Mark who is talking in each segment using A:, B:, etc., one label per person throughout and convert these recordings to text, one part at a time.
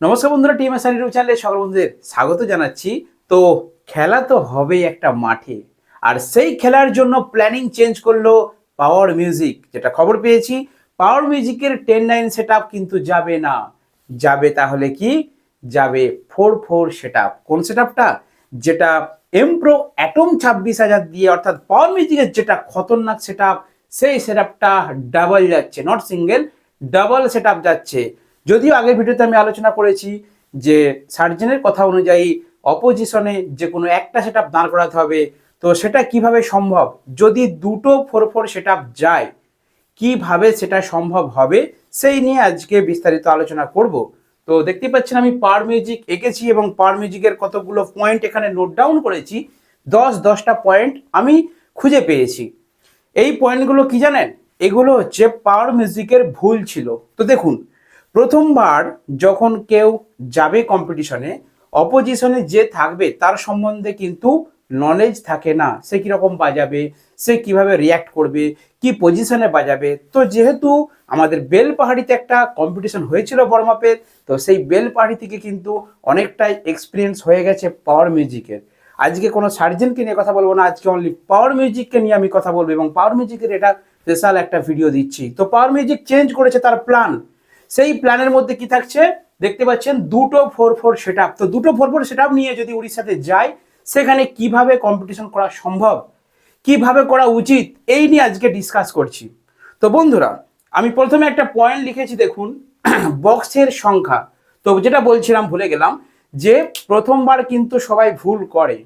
A: নমস্কার বন্ধুরা team S YouTube চ্যানেলে সকল বন্ধুদের স্বাগত জানাচ্ছি। তো খেলা তো হবেই একটা মাঠে, আর সেই খেলার জন্য প্ল্যানিং চেঞ্জ করল পাওয়ার মিউজিক যেটা খবর পেয়েছি পাওয়ার মিউজিকের টেন নাইন সেট কিন্তু যাবে না। যাবে তাহলে কি? যাবে ফোর ফোর সেট কোন সেট যেটা এমপ্রো অ্যাটম ছাব্বিশ হাজার দিয়ে, অর্থাৎ পাওয়ার মিউজিকের যেটা খতরনাক সেট সেই সেট ডাবল যাচ্ছে নট সিঙ্গেল ডাবল সেট যাচ্ছে। যদিও আগের ভিডিওতে আমি আলোচনা করেছি যে সার্জেনের কথা অনুযায়ী অপোজিশনে যে কোনো একটা সেট দাঁড় করাতে হবে, তো সেটা কীভাবে সম্ভব? যদি দুটো ফোর ফোর সেট যায়, কীভাবে সেটা সম্ভব হবে? সেই নিয়ে আজকে বিস্তারিত আলোচনা করব। তো দেখতে পাচ্ছেন আমি পার মিউজিক এঁকেছি এবং পার মিউজিকের কতগুলো পয়েন্ট এখানে নোট ডাউন করেছি। দশ, দশটা পয়েন্ট আমি খুঁজে পেয়েছি। এই পয়েন্টগুলো কি জানেন? এগুলো হচ্ছে পাওয়ার মিউজিকের ভুল ছিল। তো দেখুন প্রথমবার যখন কেউ যাবে কম্পিটিশনে অপোজিশনে যে থাকবে তার সম্বন্ধে কিন্তু নলেজ থাকে না। সে কীরকম বাজাবে, সে কীভাবে রিয়্যাক্ট করবে, কি পজিশনে বাজাবে। তো যেহেতু আমাদের বেল পাহাড়িতে একটা কম্পিটিশন হয়েছিল বড় মাপের তো সেই বেল পাহাড়ি থেকে কিন্তু অনেকটাই এক্সপিরিয়েন্স হয়ে গেছে পাওয়ার মিউজিকের আজকে কোনো সার্জেনকে নিয়ে কথা বলব না, আজকে অনলি পাওয়ার মিউজিককে নিয়ে আমি কথা বলব এবং পাওয়ার মিউজিকের এটা স্পেশাল একটা ভিডিও দিচ্ছি। তো পাওয়ার মিউজিক চেঞ্জ করেছে তার প্ল্যান সেই প্ল্যানের মধ্যে কি থাকছে? দেখতে পাচ্ছেন দুটো ফোর ফোর সেট তো দুটো ফোর ফোর সেট নিয়ে যদি উড়িষ্যাতে যায় সেখানে কীভাবে কম্পিটিশন করা সম্ভব? কীভাবে করা উচিত? এই নিয়ে আজকে ডিসকাস করছি। তো বন্ধুরা, আমি প্রথমে একটা পয়েন্ট লিখেছি, দেখুন বক্সের সংখ্যা। তো যেটা বলছিলাম, ভুলে গেলাম যে প্রথমবার কিন্তু সবাই ভুল করে।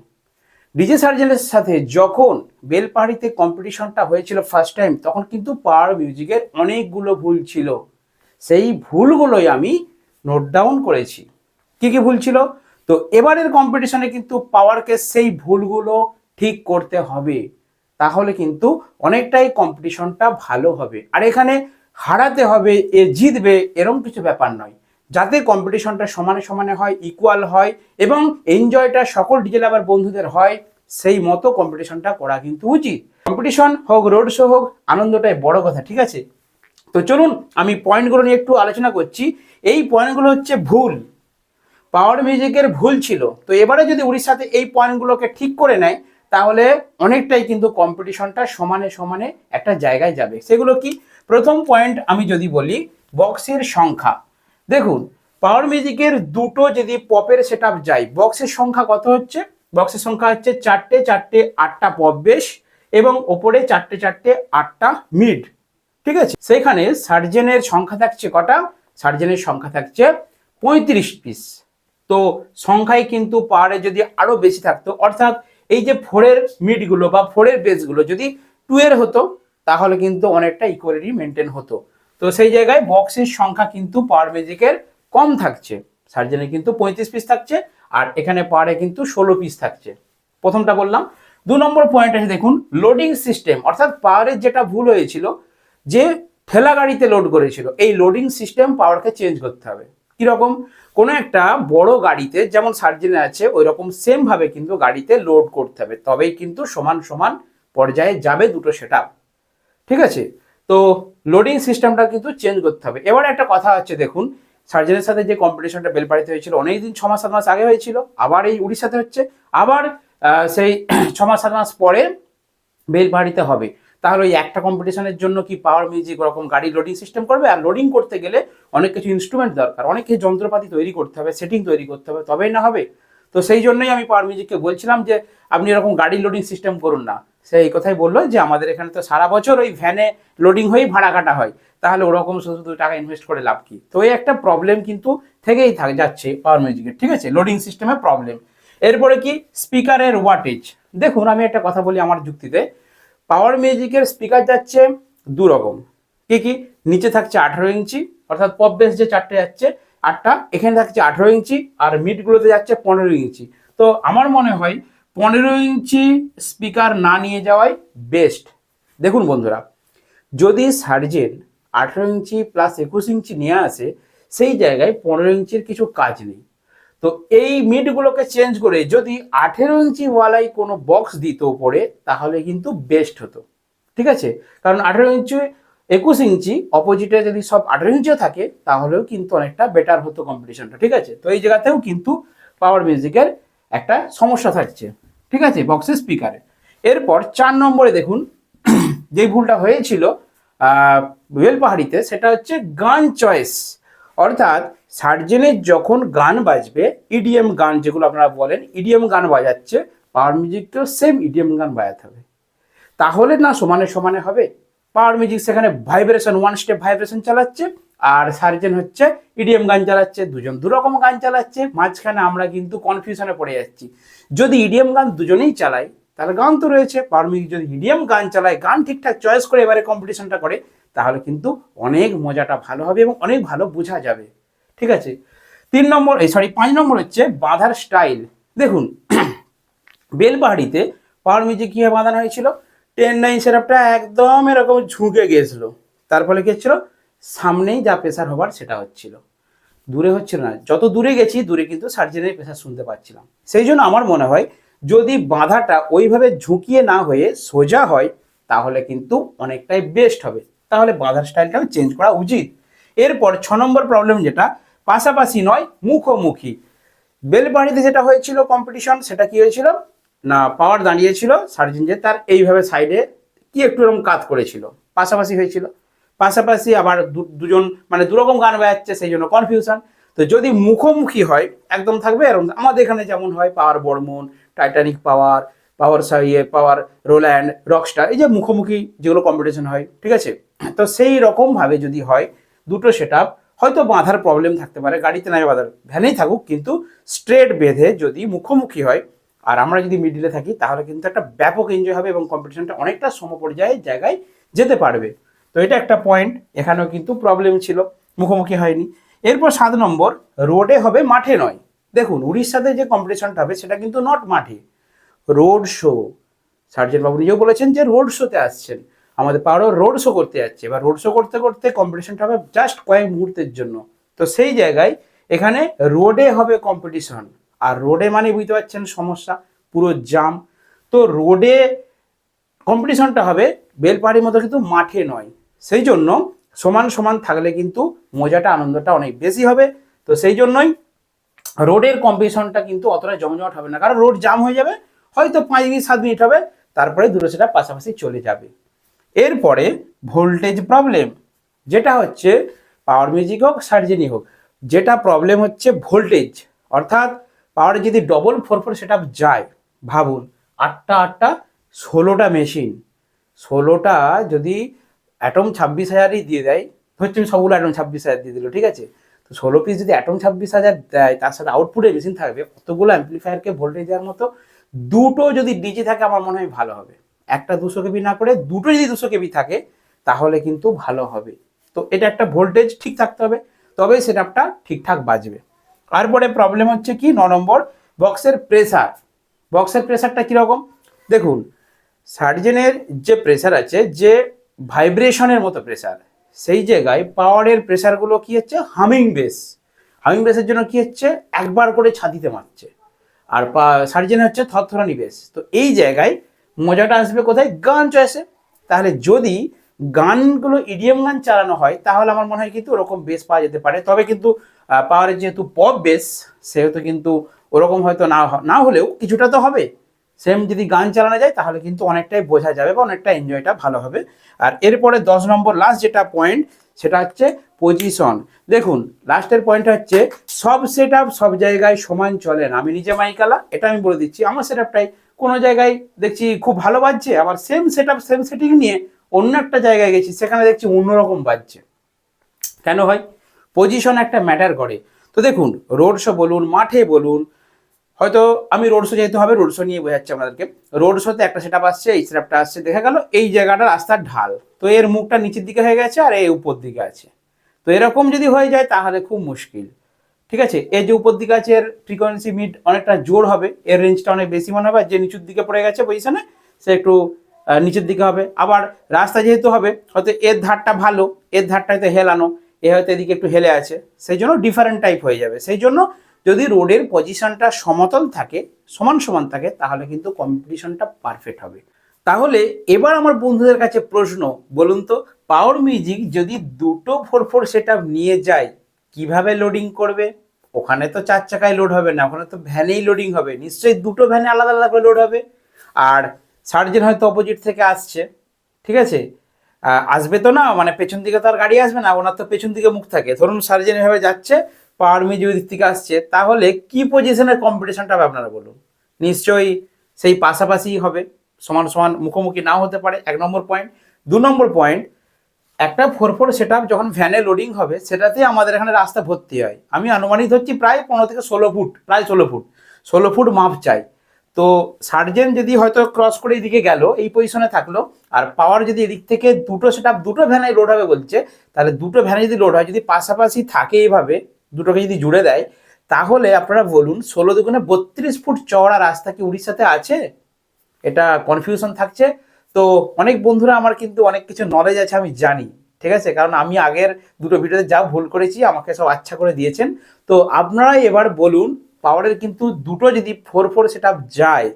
A: ডিজে সার্জেনের সাথে যখন বেলপাহাড়িতে কম্পিটিশনটা হয়েছিল ফার্স্ট টাইম তখন কিন্তু পাওয়ার মিউজিকের অনেকগুলো ভুল ছিল। সেই ভুলগুলোই আমি নোট ডাউন করেছি। কি কি ভুল ছিল? তো এবারের কম্পিটিশনে কিন্তু পাওয়ারকে সেই ভুলগুলো ঠিক করতে হবে। তাহলে কিন্তু অনেকটাই কম্পিটিশনটা ভালো হবে। আর এখানে হারাতে হবে, এ জিতবে এরম কিছু ব্যাপার নয়। যাতে কম্পিটিশনটা সমানে সমানে হয় ইকুয়াল হয় এবং এনজয়টা সকল ডিজে লাভার বন্ধুদের হয়, সেই মতো কম্পিটিশনটা করা কিন্তু উচিত। কম্পিটিশন হোক রোড শো হোক, আনন্দটাই বড় কথা, ঠিক আছে? তো চলুন আমি পয়েন্টগুলো নিয়ে একটু আলোচনা করছি। এই পয়েন্টগুলো হচ্ছে ভুল। পাওয়ার মিউজিকের ভুল ছিল। তো এবারে যদি উড়িষ্যাতে এই পয়েন্টগুলোকে ঠিক করে নেয়, তাহলে অনেকটাই কিন্তু কম্পিটিশনটা সমানে সমানে একটা জায়গায় যাবে। সেগুলো কি? প্রথম পয়েন্ট আমি যদি বলি, বক্সের সংখ্যা। দেখুন, পাওয়ার মিউজিকের দুটো যদি পপের সেট আপ যায়, বক্সের সংখ্যা কত হচ্ছে? বক্সের সংখ্যা হচ্ছে চারটে চারটে, আটটা পপ বেশ এবং ওপরে চারটে চারটে, আটটা মিড ঠিক আছে? সেখানে সার্জেনের সংখ্যা থাকছে কটা? সার্জেনের সংখ্যা থাকছে পঁয়ত্রিশ পিস তো সংখ্যায় কিন্তু পাহাড়ে যদি আরও বেশি থাকতো, অর্থাৎ এই যে ফোরের মিডগুলো বা ফোরের বেসগুলো যদি টু এর হতো, তাহলে কিন্তু অনেকটা ইকুয়ালিটি মেনটেন হতো। তো সেই জায়গায় বক্সের সংখ্যা কিন্তু পাওয়ার ম্যাজিকের কম থাকছে। সার্জেনে কিন্তু পঁয়ত্রিশ পিস থাকছে, আর এখানে পাহাড়ে কিন্তু ষোলো পিস থাকছে। প্রথমটা বললাম। দু নম্বর পয়েন্ট আছে দেখুন লোডিং সিস্টেম অর্থাৎ পাওয়ারের যেটা ভুল হয়েছিল যে ঠেলা গাড়িতে লোড করেছিল, এই লোডিং সিস্টেম পাওয়ারকে চেঞ্জ করতে হবে। কীরকম? কোনো একটা বড় গাড়িতে যেমন সার্জেনে আছে ওই রকম সেম ভাবে কিন্তু গাড়িতে লোড করতে হবে। তবেই কিন্তু সমান সমান পর্যায়ে যাবে দুটো সেট ঠিক আছে? তো লোডিং সিস্টেমটা কিন্তু চেঞ্জ করতে হবে। এবার একটা কথা হচ্ছে, দেখুন সার্জেনের সাথে যে কম্পিটিশনটা বেলপাড়িতে হয়েছিল অনেক দিন ছ মাস সাত মাস আগে হয়েছিল, আবার এই উড়িষ্যাতে হচ্ছে, আবার সেই ছ মাস সাত মাস পরে বেলপাহাড়িতে হবে। তাহলে ওই একটা কম্পিটিশনের জন্য কি পাওয়ার মিউজিক ওরকম গাড়ি লোডিং সিস্টেম করবে? আর লোডিং করতে গেলে অনেক কিছু ইনস্ট্রুমেন্ট দরকার। অনেক কিছু যন্ত্রপাতি তৈরি করতে হবে সেটিং তৈরি করতে হবে, তবেই না হবে। তো সেই জন্যই আমি পাওয়ার মিউজিককে বলছিলাম যে, আপনি এরকম গাড়ি লোডিং সিস্টেম করুন না। সে এই কথাই বলল যে, আমাদের এখানে তো সারা বছর ওই ভ্যানে লোডিং হয়েই ভাড়া কাটা হয়। তাহলে ওরকম শুধু টাকা ইনভেস্ট করে লাভ কি? তো এই একটা প্রবলেম কিন্তু থেকেই থাক যাচ্ছে পাওয়ার মিউজিকের ঠিক আছে? লোডিং সিস্টেমে প্রবলেম এরপরে কি? স্পিকারের ওয়াটেজ দেখুন, আমি একটা কথা বলি আমার যুক্তিতে। পাওয়ার মিউজিকের স্পিকার যাচ্ছে দু রকম কি কি? নিচে থাকছে আঠারো ইঞ্চি, অর্থাৎ পপ বেস যে চারটে যাচ্ছে, আটটা, এখানে থাকছে আঠারো ইঞ্চি আর মিডগুলোতে যাচ্ছে পনেরো ইঞ্চি। তো আমার মনে হয় পনেরো ইঞ্চি স্পিকার না নিয়ে যাওয়াই বেস্ট দেখুন বন্ধুরা, যদি সার্জেন আঠেরো ইঞ্চি প্লাস একুশ ইঞ্চি নিয়ে আসে, সেই জায়গায় পনেরো ইঞ্চির কিছু কাজ নেই। তো এই মিডগুলোকে চেঞ্জ করে যদি আঠেরো ইঞ্চি ওয়ালাই কোনো বক্স দিত উপরে, তাহলে কিন্তু বেস্ট হতো। ঠিক আছে? কারণ আঠেরো ইঞ্চি, একুশ ইঞ্চি অপোজিটে যদি সব আঠেরো ইঞ্চিও থাকে, তাহলেও কিন্তু অনেকটা বেটার হতো কম্পিটিশনটা ঠিক আছে? তো এই জায়গাতেও কিন্তু পাওয়ার মিউজিকের একটা সমস্যা থাকছে। ঠিক আছে? বক্সের স্পিকারে এরপর চার নম্বরে দেখুন, যে ভুলটা হয়েছিল বেল পাহাড়িতে সেটা হচ্ছে গান চয়েস অর্থাৎ সার্জেনের যখন গান বাজবে ইডিএম গান যেগুলো আপনারা বলেন ইডিএম গান বাজাচ্ছে পাওয়ার মিউজিককেও সেম ইডিএম গান বাজাতে হবে। তাহলে না সমানে সমানে হবে। পাওয়ার মিউজিক সেখানে ভাইব্রেশন ওয়ান স্টেপ ভাইব্রেশন চালাচ্ছে, আর সার্জেন হচ্ছে ইডিএম গান চালাচ্ছে, দুজন দুরকম গান চালাচ্ছে, মাঝখানে আমরা কিন্তু কনফিউশনে পড়ে যাচ্ছি। যদি ইডিএম গান দুজনেই চালাই, তাহলে গান তো রয়েছে। পাওয়ার মিউজিক যদি ইডিএম গান চালায়, গান ঠিকঠাক চয়েস করে এবারে কম্পিটিশনটা করে তাহলে কিন্তু অনেক মজাটা ভালো হবে এবং অনেক ভালো বোঝা যাবে। ঠিক আছে? তিন নম্বর, এই সরি পাঁচ নম্বর হচ্ছে বাঁধার স্টাইল দেখুন বেলপাহাড়িতে পাওয়ার মিউজিক কীভাবে বাঁধানো হয়েছিল? টেন নাইন সেরাপটা একদম এরকম ঝুঁকে গিয়েছিল তার ফলে কী হচ্ছিল? সামনেই যা প্রেশার হবার সেটা হচ্ছিল। দূরে হচ্ছিল না। যত দূরে গেছি, দূরে কিন্তু সার্জেনের প্রেশার শুনতে পাচ্ছিলাম। সেই জন্য আমার মনে হয়, যদি বাঁধাটা ওইভাবে ঝুঁকিয়ে না হয়ে সোজা হয়, তাহলে কিন্তু অনেকটাই বেস্ট হবে। তাহলে বাঁধার স্টাইলটাও চেঞ্জ করা উচিত। এরপর ছ নম্বর প্রবলেম যেটা, পাশাপাশি নয়, মুখোমুখি। বেলবাড়িতে যেটা হয়েছিল কম্পিটিশন সেটা কি হয়েছিল? না, পাওয়ার দাঁড়িয়েছিল, সার্জেন যে তার এইভাবে সাইডে কি একটু এরকম কাজ করেছিল। পাশাপাশি হয়েছিল। পাশাপাশি আবার দুজন মানে দুরকম গান বাজাচ্ছে, সেই জন্য কনফিউশন তো যদি মুখোমুখি হয়, একদম থাকবে এরকম। আমাদের এখানে যেমন হয়, পাওয়ার বর্মন টাইটানিক পাওয়ার পাওয়ার ইয়ে পাওয়ার রোল্যান্ড রকস্টার এই যে মুখোমুখি যেগুলো কম্পিটিশন হয়, ঠিক আছে? তো সেই রকমভাবে যদি হয়, দুটো সেট হয়তো বাঁধার প্রবলেম থাকতে পারে, গাড়িতে নাই বাঁধার ভ্যানেই থাকুক, কিন্তু স্ট্রেট বেঁধে যদি মুখোমুখি হয়, আর আমরা যদি মিডিলে থাকি, তাহলে কিন্তু একটা ব্যাপক এনজয় হবে এবং কম্পিটিশনটা অনেকটা সমপর্যায়ে জায়গায় যেতে পারবে। তো এটা একটা পয়েন্ট এখানেও কিন্তু প্রবলেম ছিল, মুখোমুখি হয়নি। এরপর সাত নম্বর রোডে হবে মাঠে নয়। দেখুন, উড়িষ্যাতে যে কম্পিটিশনটা হবে, সেটা কিন্তু নট মাঠে। রোড শো সার্জেন বাবু নিজেও বলেছেন যে রোড শোতে আসছেন। আমাদের পাহাড়ও রোড শো করতে যাচ্ছে। এবার রোড শো করতে করতে কম্পিটিশনটা হবে জাস্ট কয়েক মুহূর্তের জন্য। তো সেই জায়গায় এখানে রোডে হবে কম্পিটিশন আর রোডে মানে বুঝতে পারছেন সমস্যা, পুরো জাম তো রোডে কম্পিটিশনটা হবে বেলপাহাড়ির মতো কিন্তু মাঠে নয়। সেই জন্য সমান সমান থাকলে কিন্তু মজাটা, আনন্দটা অনেক বেশি হবে। তো সেই জন্যই রোডের কম্পিটিশনটা কিন্তু অতটা জমজমাট হবে না। কারণ রোড জাম হয়ে যাবে, হয়তো পাঁচ মিনিট, সাত মিনিট হবে, তারপরে দুটো সেটা পাশাপাশি চলে যাবে। এরপরে ভোল্টেজ প্রবলেম যেটা হচ্ছে পাওয়ার মিউজিক হোক সার্জেনি হোক, যেটা প্রবলেম হচ্ছে ভোল্টেজ। অর্থাৎ পাওয়ারে যদি ডবল ফোর ফোর সেট যায়, ভাবুন, আটটা আটটা ষোলোটা মেশিন ষোলোটা যদি অ্যাটম ছাব্বিশ হাজারই দিয়ে দেয় হচ্ছে সবগুলো অ্যাটম ছাব্বিশ হাজার দিয়ে দিল, ঠিক আছে? তো ষোলো পিস যদি অ্যাটম ছাব্বিশ হাজার দেয়, তার সাথে আউটপুটে মেশিন থাকবে, কতগুলো অ্যাম্পলিফায়ারকে ভোল্টেজ দেওয়ার মতো, দুটো যদি ডিজি থাকে, আমার মনে হয় ভালো হবে। একটা দুশো কেবি না করে দুটো যদি দুশো কেবি থাকে, তাহলে কিন্তু ভালো হবে। তো এটা একটা ভোল্টেজ ঠিক থাকতে হবে, তবেই সেট আপটা ঠিকঠাক বাজবে। তারপরে প্রবলেম হচ্ছে কি? ন নম্বর বক্সের প্রেসার বক্সের প্রেসারটা কীরকম? দেখুন সার্জেনের যে প্রেসার আছে, যে ভাইব্রেশনের মতো প্রেসার সেই জায়গায় পাওয়ারের প্রেসারগুলো কী হচ্ছে? হামিং বেস হামিং বেসের জন্য কী হচ্ছে? একবার করে ছাদিতে মারছে। আর সার্জেন হচ্ছে থরথরানি বেস তো এই জায়গায় মজাটা আসবে কোথায়? গান চয়েসে। তাহলে যদি গানগুলো ইডিএম গান চালানো হয়, তাহলে আমার মনে হয় কিন্তু ওরকম বেস পাওয়া যেতে পারে। তবে কিন্তু পাওয়ারের যেহেতু পপ বেস সেহেতু কিন্তু ওরকম হয়তো না না হলেও কিছুটা তো হবে। সেম যদি গান চালানো যায়, তাহলে কিন্তু অনেকটাই বোঝা যাবে বা অনেকটা এনজয়টা ভালো হবে। আর এরপরে দশ নম্বর লাস্ট যেটা পয়েন্ট সেটা হচ্ছে পজিশন দেখুন লাস্টের পয়েন্ট হচ্ছে, সব সেট সব জায়গায় সমান চলে না। আমি নিজে মাইকালা, এটা আমি বলে দিচ্ছি। আমার সেট কোনো জায়গায় দেখছি খুব ভালো বাজছে, আবার same set up same setting নিয়ে অন্য একটা জায়গায় গেছি, সেখানে দেখছি অন্যরকম বাজছে। কেন হয়? পজিশন একটা ম্যাটার করে। তো দেখুন রোড শো বলুন, মাঠে বলুন, হয়তো আমি রোড শো যেহেতু হবে রোড শো নিয়ে বোঝাচ্ছি আপনাদেরকে। রোড শোতে একটা সেট আপ আসছে, এই সেটআপটা আসছে, দেখা গেল এই জায়গাটা রাস্তার ঢাল। তো এর মুখটা নিচের দিকে হয়ে গেছে আর এই উপর দিকে আছে। তো এরকম যদি হয়ে যায় তাহলে খুব মুশকিল। ঠিক আছে? এই যে উপর দিকে আছে এর ফ্রিকোয়েন্সি মিড অনেকটা জোর হবে। এর রেঞ্জটা অনেক বেশি মনে হবে যে নিচুর দিকে পড়ে গেছে পজিশনে সে একটু নিচের দিকে হবে। আবার রাস্তা যেহেতু হবে, হয়তো এর ধারটা ভালো, এর ধারটা হয়তো হেলানো, এ হয়তো এদিকে একটু হেলে আছে। সেই জন্য ডিফারেন্ট টাইপ হয়ে যাবে। সেই জন্য যদি রোডের পজিশনটা সমতল থাকে, সমান সমান থাকে, তাহলে কিন্তু কম্পিটিশনটা পারফেক্ট হবে। তাহলে এবার আমার বন্ধুদের কাছে প্রশ্ন, বলুন তো পাওয়ার মিউজিক যদি দুটো ফোর ফোর সেট নিয়ে যায় কীভাবে লোডিং করবে? ওখানে তো চার চাকায় লোড হবে না, ওখানে তো ভ্যানেই লোডিং হবে। নিশ্চয়ই দুটো ভ্যানে আলাদা আলাদা করে লোড হবে। আর সার্জেন হয়তো অপোজিট থেকে আসছে, ঠিক আছে? আসবে তো না মানে পেছন দিকে তো আর গাড়ি আসবে না, ওনার তো পেছন দিকে মুখ থাকে। ধরুন সার্জেন এভাবে যাচ্ছে, পাওয়ার মিউজিক দিক থেকে আসছে, তাহলে কি পজিশনের কম্পিটিশনটা হবে আপনারা বলুন? নিশ্চয়ই সেই পাশাপাশি হবে, সমান সমান মুখোমুখি নাও হতে পারে, এক নম্বর পয়েন্ট দু নম্বর পয়েন্ট একটা ফোর ফোর সেট যখন ভ্যানে লোডিং হবে, সেটাতে আমাদের এখানে রাস্তা ভর্তি হয়। আমি আনুমানিক ধরছি প্রায় পনেরো থেকে ষোলো ফুট, প্রায় ষোলো ফুট। ষোলো ফুট মাপ চাই। তো সার্জেন যদি হয়তো ক্রস করে এদিকে গেল, এই পজিশনে থাকল, আর পাওয়ার যদি এদিক থেকে দুটো সেট দুটো ভ্যানে লোড হবে বলছে, তাহলে দুটো ভ্যানে যদি লোড হয়, যদি পাশাপাশি থাকে এইভাবে, দুটোকে যদি জুড়ে দেয়, তাহলে আপনারা বলুন, ষোলো দুগুণে বত্রিশ ফুট চওড়া রাস্তা কি উড়িষ্যাতে আছে? এটা কনফিউশন থাকছে। তো অনেক বন্ধুরা আমার কিন্তু অনেক কিছু নলেজ আছে, আমি জানি, ঠিক আছে? কারণ আমি আগের দুটো ভিডিওতে যা ভুল করেছি, আমাকে সব আচ্ছা করে দিয়েছেন। তো আপনারাই এবার বলুন, পাওয়ারের কিন্তু দুটো যদি ফোর ফোর সেট যায়,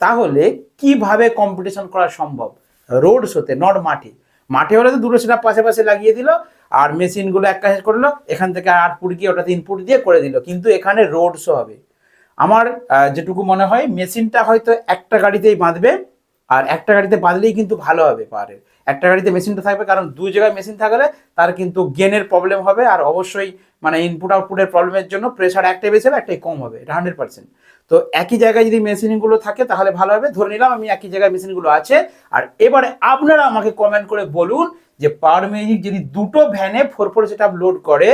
A: তাহলে কীভাবে কম্পিটিশন করা সম্ভব? রোড শোতে নট মাঠে। মাঠে হলে তো দুটো সেটা পাশে পাশে লাগিয়ে দিল, আর মেশিনগুলো এক কাছে করল, এখান থেকে আট ফুট গিয়ে ওটাতে ইনপুট দিয়ে করে দিল, কিন্তু এখানে রোড শো হবে। আমার যেটুকু মনে হয় মেশিনটা হয়তো একটা গাড়িতেই বাঁধবে আর একটা গাড়িতে বাঁধলেই কিন্তু ভালো হবে পাহাড়ের। একটা গাড়িতে মেশিনটা থাকবে, কারণ দুই জায়গায় মেশিন থাকলে তার কিন্তু গেনের প্রবলেম হবে আর অবশ্যই মানে ইনপুট আউটপুটের প্রবলেমের জন্য প্রেশার একটাই বেশি হবে, একটাই কম হবে, এটা হান্ড্রেড পার্সেন্ট তো একই জায়গায় যদি মেশিনগুলো থাকে তাহলে ভালো হবে। ধরে নিলাম আমি একই জায়গায় মেশিনগুলো আছে, আর এবারে আপনারা আমাকে কমেন্ট করে বলুন যে পাওয়ার মিউজিক যদি দুটো ভ্যানে ফোর ফোর সেট লোড করে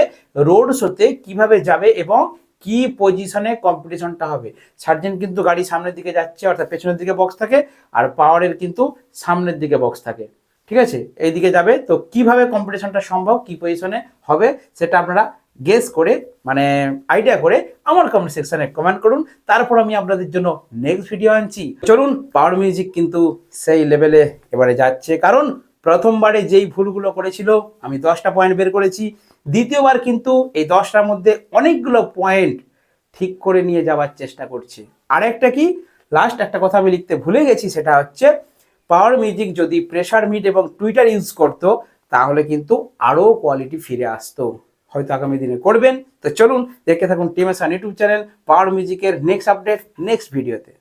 A: রোড শোতে কীভাবে যাবে এবং কি পজিশনে কম্পিটিশনটা হবে? সার্জেন কিন্তু গাড়ি সামনের দিকে যাচ্ছে, অর্থাৎ পেছনের দিকে বক্স থাকে, আর পাওয়ারের কিন্তু সামনের দিকে বক্স থাকে। ঠিক আছে? এইদিকে যাবে। তো কীভাবে কম্পিটিশনটা সম্ভব, কি পজিশনে হবে, সেটা আপনারা গেস করে মানে আইডিয়া করে আমার কমেন্ট সেকশনে কমেন্ট করুন। তারপর আমি আপনাদের জন্য নেক্সট ভিডিও আনছি। চলুন পাওয়ার মিউজিক কিন্তু সেই লেভেলে এবারে যাচ্ছে। কারণ প্রথমবারে যেই ভুলগুলো করেছিল, আমি দশটা পয়েন্ট বের করেছি। দ্বিতীয়বার কিন্তু এই দশটার মধ্যে অনেকগুলো পয়েন্ট ঠিক করে নিয়ে যাওয়ার চেষ্টা করছে। আর একটা কি? লাস্ট একটা কথা আমি লিখতে ভুলে গেছি, সেটা হচ্ছে পাওয়ার মিউজিক যদি প্রেশার মিট এবং টুইটার ইউজ করতো, তাহলে কিন্তু আরও কোয়ালিটি ফিরে আসতো। হয়তো আগামী দিনে করবেন। তো চলুন দেখতে থাকুন team S YouTube channel power মিউজিকের নেক্সট আপডেট নেক্সট ভিডিওতে